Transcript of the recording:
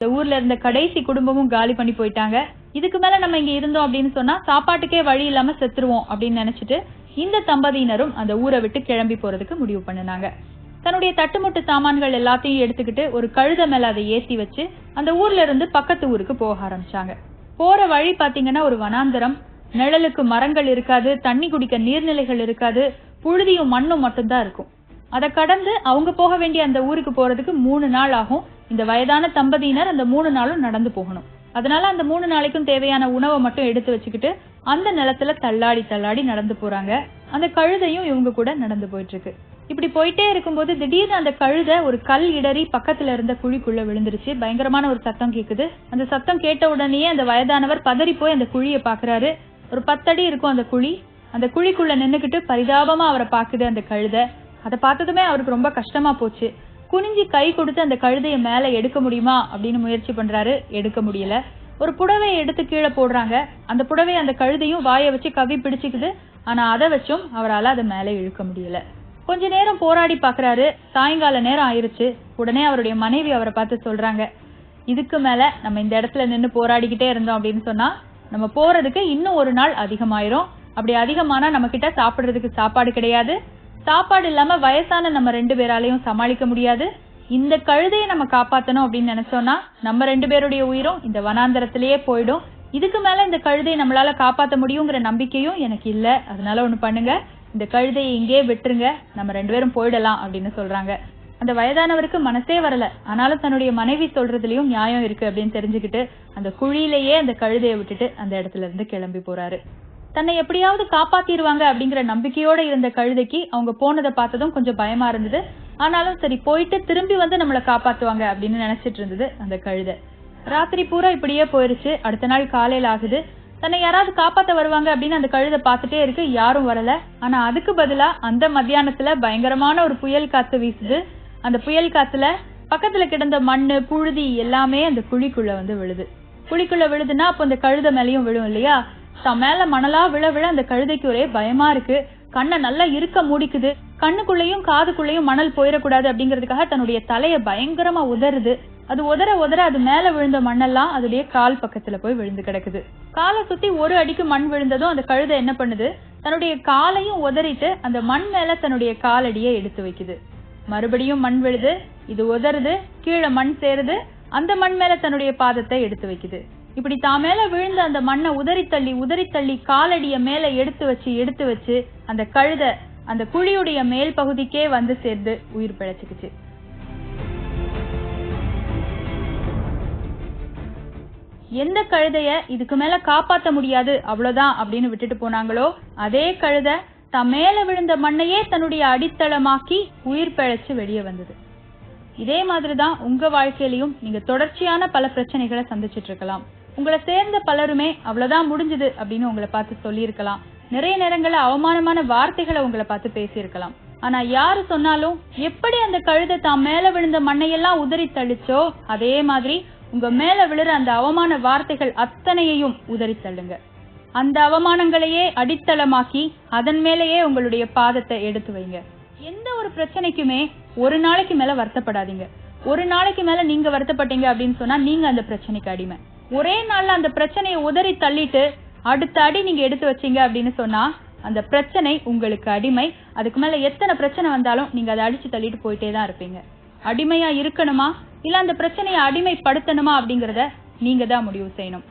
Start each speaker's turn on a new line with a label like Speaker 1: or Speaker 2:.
Speaker 1: இந்த ஊர்ல இருந்த கடைசி குடும்பமும் காலி பண்ணி போயிட்டாங்க. இதுக்கு மேல நம்ம இங்க இருந்தோம் அப்படின்னு சொன்னா சாப்பாட்டுக்கே வழி இல்லாம செத்துருவோம் அப்படின்னு நினைச்சிட்டு இந்த தம்பதியினரும் அந்த ஊரை விட்டு கிளம்பி போறதுக்கு முடிவு பண்ணுனாங்க. தன்னுடைய தட்டுமுட்டு சாமான்கள் எல்லாத்தையும் எடுத்துக்கிட்டு ஒரு கழுத மேல அதை ஏத்தி வச்சு அந்த ஊர்ல இருந்து பக்கத்து ஊருக்கு போக ஆரம்பிச்சாங்க. போற வழி பாத்தீங்கன்னா ஒரு வனாந்தரம். நிழலுக்கு மரங்கள் இருக்காது தண்ணி குடிக்க நீர்நிலைகள் இருக்காது புழுதியும் மண்ணும் மட்டும்தான் இருக்கும். அதை கடந்து அவங்க போக வேண்டிய அந்த ஊருக்கு போறதுக்கு மூணு நாள் ஆகும். இந்த வயதான தம்பதியினர் அந்த மூணு நாளும் நடந்து போகணும். அதனால அந்த மூணு நாளைக்கும் தேவையான உணவை மட்டும் எடுத்து வச்சுக்கிட்டு அந்த நிலத்துல தள்ளாடி தள்ளாடி நடந்து போறாங்க. அந்த கழுதையும் இவங்க கூட நடந்து போயிட்டு இருக்கு இப்படி போயிட்டே இருக்கும்போது திடீர்னு அந்த கழுதை ஒரு கல் இடறி பக்கத்துல இருந்த குழிக்குள்ள விழுந்துருச்சு. பயங்கரமான ஒரு சத்தம் கேக்குது. அந்த சத்தம் கேட்ட உடனேயே அந்த வயதானவர் பதறி போய் அந்த குழியை பாக்குறாரு. ஒரு பத்தடி இருக்கும் அந்த குழி. அந்த குழிக்குள்ள நின்னுக்கிட்டு பரிதாபமா அவரை பாக்குது அந்த கழுதை. அதை பார்த்ததுமே அவருக்கு ரொம்ப கஷ்டமா போச்சு. குனிஞ்சி கை கொடுத்து அந்த கழுதையை மேலே எடுக்க முடியுமா அப்படின்னு முயற்சி பண்றாரு. எடுக்க முடியல. ஒரு புடவையை எடுத்து கீழே போடுறாங்க. அந்த புடவை அந்த கழுதையும் வாயை வச்சு கவி பிடிச்சிக்குது. ஆனா அதை வச்சும் அவரால் அதை மேலே இழுக்க முடியல. கொஞ்ச நேரம் போராடி பாக்குறாரு சாயங்கால நேரம் ஆயிருச்சு. உடனே அவருடைய மனைவி அவரை பார்த்து சொல்றாங்க இதுக்கு மேல நம்ம இந்த இடத்துல நின்று போராடிக்கிட்டே இருந்தோம் அப்படின்னு சொன்னா நம்ம போறதுக்கு இன்னும் ஒரு நாள் அதிகமாயிரும். அப்படி அதிகமானா நம்ம கிட்ட சாப்பிடுறதுக்கு சாப்பாடு கிடையாது. சாப்பாடு இல்லாம வயசான நம்ம ரெண்டு பேராலையும் சமாளிக்க முடியாது. இந்த கழுதையை நம்ம காப்பாத்தணும் அப்படின்னு நினைச்சோம்னா நம்ம ரெண்டு பேருடைய உயிரும் இந்த வனாந்தரத்திலேயே போயிடும். இதுக்கு மேல இந்த கழுதையை நம்மளால காப்பாத்த முடியுங்கிற நம்பிக்கையும் எனக்கு இல்ல. அதனால ஒண்ணு பண்ணுங்க. இந்த கழுதையை இங்கேயே விட்டுருங்க. நம்ம ரெண்டு பேரும் போயிடலாம் அப்படின்னு சொல்றாங்க. அந்த வயதானவருக்கு மனசே வரல. ஆனாலும் தன்னுடைய மனைவி சொல்றதுலயும் நியாயம் இருக்கு அப்படின்னு தெரிஞ்சுக்கிட்டு அந்த குழியிலேயே அந்த கழுதையை விட்டுட்டு அந்த இடத்துல இருந்து கிளம்பி போறாரு. தன்னை எப்படியாவது காப்பாத்திடுவாங்க அப்படிங்கிற நம்பிக்கையோட இருந்த கழுதைக்கு அவங்க போனதை பார்த்ததும் கொஞ்சம் பயமா இருந்தது. ஆனாலும் சரி போயிட்டு திரும்பி வந்து நம்மளை காப்பாத்துவாங்க அப்படின்னு நினைச்சிட்டு இருந்தது அந்த கழுதை. ராத்திரி பூரா இப்படியே போயிருச்சு. அடுத்த நாள் காலையில ஆகுது. தன்னை யாராவது காப்பாத்த வருவாங்க அப்படின்னு அந்த கழுதை பார்த்துட்டே இருக்கு. யாரும் வரல. ஆனா அதுக்கு பதிலா அந்த மத்தியானத்துல பயங்கரமான ஒரு புயல் காத்து வீசுது. அந்த புயல் காத்துல பக்கத்துல கிடந்த மண்ணு புழுதி எல்லாமே அந்த குழிக்குள்ள வந்து விழுது. குழிக்குள்ள விழுதுன்னா அப்போ அந்த கழுத மேலேயும் விழும் இல்லையா? தன் மேல மணலா விழ விழ அந்த கழுதைக்கு ஒரே பயமா இருக்கு. கண்ணை நல்லா இருக்க முடிக்குது. கண்ணுக்குள்ளேயும் காதுக்குள்ளேயும் மணல் போயிடக்கூடாது அப்படிங்கிறதுக்காக தன்னுடைய தலையை பயங்கரமா உதறுது. அது உதற உதற அது மேல விழுந்த மண்ணெல்லாம் அதுடைய கால் பக்கத்துல போய் விழுந்து கிடக்குது. காலை சுத்தி ஒரு அடிக்கு மண் விழுந்ததும் அந்த கழுதை என்ன பண்ணுது? தன்னுடைய காலையும் உதறிட்டு அந்த மண் மேல தன்னுடைய காலடியை எடுத்து வைக்குது. மறுபடியும் மண் விழுது இது உதறுது கீழே மண் சேருது அந்த மண் மேல தன்னுடைய பாதத்தை எடுத்து வைக்குது. இப்படி தான் மேல விழுந்த அந்த மண்ணை உதறி தள்ளி உதறி தள்ளி காலடிய மேல எடுத்து வச்சு எடுத்து வச்சு அந்த கழுத அந்த குழியுடைய மேல் பகுதிக்கே வந்து சேர்ந்து உயிர் பிழைச்சுக்குச்சு. எந்த கழுதைய இதுக்கு மேல காப்பாத்த முடியாது அவ்வளவுதான் அப்படின்னு விட்டுட்டு போனாங்களோ அதே கழுத தான் மேல விழுந்த மண்ணையே தன்னுடைய அடித்தளமாக்கி உயிர் பிழைச்சு வெளியே வந்தது. இதே மாதிரிதான் உங்க வாழ்க்கையிலயும் நீங்க தொடர்ச்சியான பல பிரச்சனைகளை சந்திச்சிட்டு இருக்கலாம். உங்களை சேர்ந்த பலருமே அவ்வளவுதான் முடிஞ்சது அப்படின்னு உங்களை பார்த்து சொல்லியிருக்கலாம். நிறைய நேரங்களில் அவமானமான வார்த்தைகளை உங்களை பார்த்து பேசியிருக்கலாம். ஆனா யாரு சொன்னாலும் எப்படி அந்த கழுதை தான் மேல விழுந்த மண்ணையெல்லாம் உதறி தள்ளிச்சோ அதே மாதிரி உங்க மேல விழுற அந்த அவமான வார்த்தைகள் அத்தனையையும் உதறி தள்ளுங்க. அந்த அவமானங்களையே அடித்தளமாக்கி அதன் மேலேயே உங்களுடைய பாதத்தை எடுத்து வைங்க. எந்த ஒரு பிரச்சனைக்குமே ஒரு நாளைக்கு மேல வருத்தப்படாதீங்க. ஒரு நாளைக்கு மேல நீங்க வருத்தப்பட்டீங்க அப்படின்னு சொன்னா நீங்க அந்த பிரச்சனைக்கு அடிமை. ஒரே நாள்ல அந்த பிரச்சனையை உதறி தள்ளிட்டு அடுத்த அடி நீங்க எடுத்து வச்சீங்க அப்படின்னு சொன்னா அந்த பிரச்சனை உங்களுக்கு அடிமை. அதுக்கு மேல எத்தனை பிரச்சனை வந்தாலும் நீங்க அதை அடிச்சு தள்ளிட்டு போயிட்டே தான் இருப்பீங்க. அடிமையா இருக்கணுமா? இல்ல அந்த பிரச்சனையை அடிமைப்படுத்தணுமா அப்படிங்கறத நீங்க தான் முடிவு செய்யணும்.